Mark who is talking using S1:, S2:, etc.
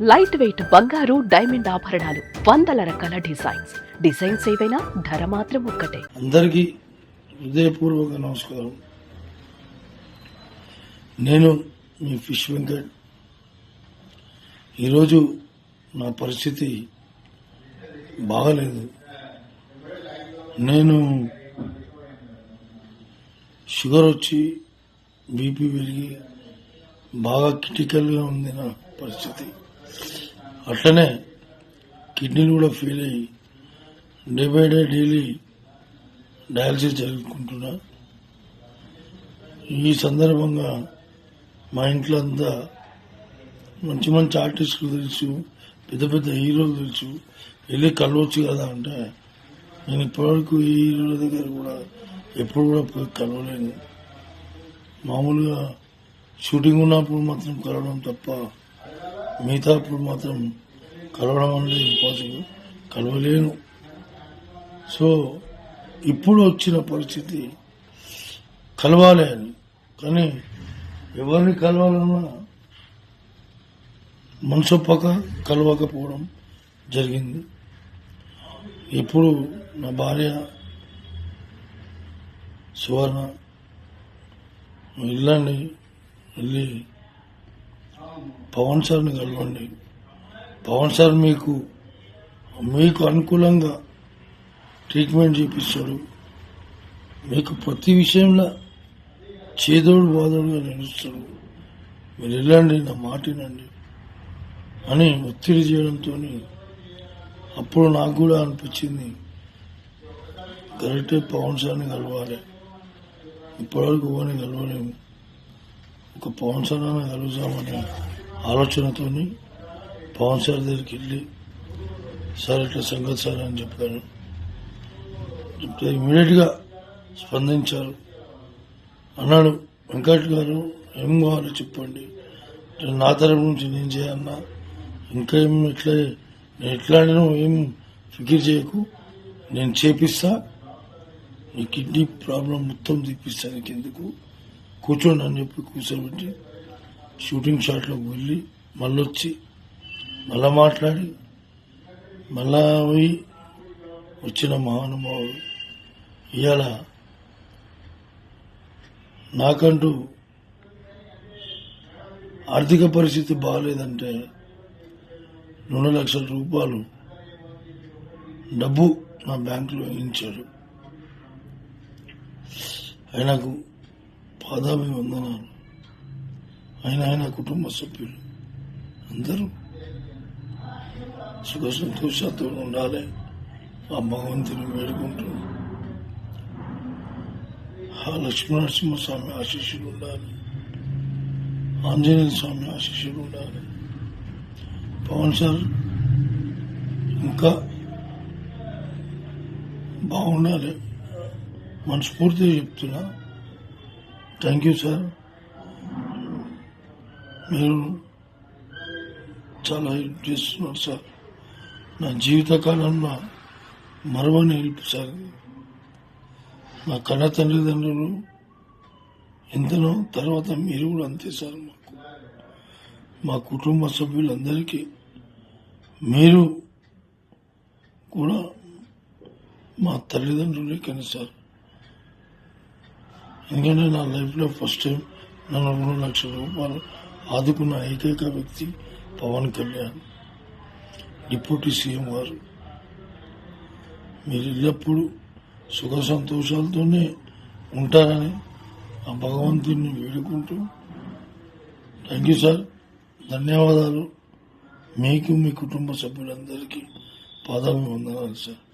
S1: Light weight బంగారు diamond ఆభరణాలు వందల రకాల డిజైన్స్ డిజైన్స్ ఏవైనా? ధర మాత్రం ఒక్కటే.
S2: అందరికీ హృదయపూర్వక నమస్కారం. నేను మీ ఫిష్ వెంకట్. ఈరోజు నా పరిస్థితి బాగలేదు. నేను షుగర్ వచ్చి బీపీ పెరిగి బాగా క్రిటికల్గా ఉంది నా పరిస్థితి. అట్లనే కిడ్నీలు కూడా ఫెయిల్ అయ్యి day by day daily dialysis జరుపుకుంటున్నా ఈ సందర్భంగా మా ఇంట్లో అంతా మంచి మంచి ఆర్టిస్టులు తెలుసు పెద్ద పెద్ద హీరోలు తెలుసు. వెళ్ళి కలవచ్చు కదా అంటే నేను ఇప్పటివరకు ఈ హీరోల దగ్గర కూడా ఎప్పుడు కూడా పోయి కలవలేను. మామూలుగా షూటింగ్ ఉన్నప్పుడు మాత్రం కలవడం తప్ప మిగతాప్పుడు మాత్రం కలవడం అనేది ఇంపాసిబుల్. కలవలేను. సో ఇప్పుడు వచ్చిన పరిస్థితి కలవాలి అని. కానీ ఎవరిని కలవాలన్నా మనసొప్పక కలవకపోవడం జరిగింది. ఇప్పుడు నా భార్య సువర్ణ వెళ్ళండి వెళ్ళి పవన్ సార్ని కలవండి. పవన్ సార్ మీకు మీకు అనుకూలంగా ట్రీట్మెంట్ చూపిస్తాడు. మీకు ప్రతి విషయంలో చేదోడు బాధోడుగా నిలుస్తాడు మీరు వెళ్ళండి నా మాటినండి అని ఒత్తిడి చేయడంతో అప్పుడు నాకు కూడా అనిపించింది కరెక్టే పవన్ సార్ని కలవాలి. ఇప్పటివరకు ఎవరిని కలవలేము. ఒక పవన్ సార్ అని కలుగుతామనే ఆలోచనతో పవన్ సార్ దగ్గరికి వెళ్ళి సార్ ఇట్లా సంగతి సార్ అని చెప్పాను చెప్తే ఇమీడియట్గా స్పందించారు. అన్నాడు వెంకట్ గారు ఏం కావాలో చెప్పండి. నా తరపు నుంచి నేను చేయన్నా. ఇంకా ఏం ఎట్లా నేను ఎట్లా ఏం ఫికిర్ చేయకు. నేను చేపిస్తా. నీ కిడ్నీ ప్రాబ్లం మొత్తం తెప్పిస్తాను నీకు ఎందుకు కూర్చోండి అని చెప్పి కూర్చోబెట్టి షూటింగ్ షాట్లోకి వెళ్ళి మళ్ళీ వచ్చి మళ్ళా మాట్లాడి మళ్ళా పోయి వచ్చిన మహానుభావుడు ఇవాళ నాకంటూ ఆర్థిక పరిస్థితి బాగాలేదంటే రెండు లక్షల రూపాయలు డబ్బు నా బ్యాంకులో వేయించాడు ఆయనకు పాదాభివందనాలు. ఆయన ఆయన కుటుంబ సభ్యులు. అందరూ సుఖ సంతోషాలతో ఉండాలి. ఆ భగవంతుని వేడుకుంటూ ఆ లక్ష్మీనరసింహస్వామి ఆశీస్సులు ఉండాలి. ఆంజనేయ స్వామి ఆశీస్సులు ఉండాలి. పవన్ సార్ ఇంకా బాగుండాలి. మనస్ఫూర్తిగా చెప్తున్నా. థ్యాంక్ యూ సార్ మీరు చాలా హెల్ప్ చేస్తున్నారు సార్ నా జీవితకాలంలో మరవని హెల్ప్ సార్ నా కళ తల్లిదండ్రులు ఎంతనో తర్వాత మీరు కూడా అంతే సార్ మాకు. మా కుటుంబ సభ్యులందరికీ మీరు కూడా మా తల్లిదండ్రులే కానీ సార్ ఎందుకంటే నా లైఫ్లో ఫస్ట్ టైం నన్ను రెండు లక్షల రూపాయలు ఆదుకున్న ఏకైక వ్యక్తి పవన్ కళ్యాణ్. డిప్యూటీ సీఎం గారు. మీరు ఎల్లప్పుడూ సుఖ సంతోషాలతోనే ఉంటారని ఆ భగవంతుడిని వేడుకుంటూ థ్యాంక్ యూ సార్. ధన్యవాదాలు. మీకు మీ కుటుంబ సభ్యులందరికీ పాదాభివందనాలు సార్.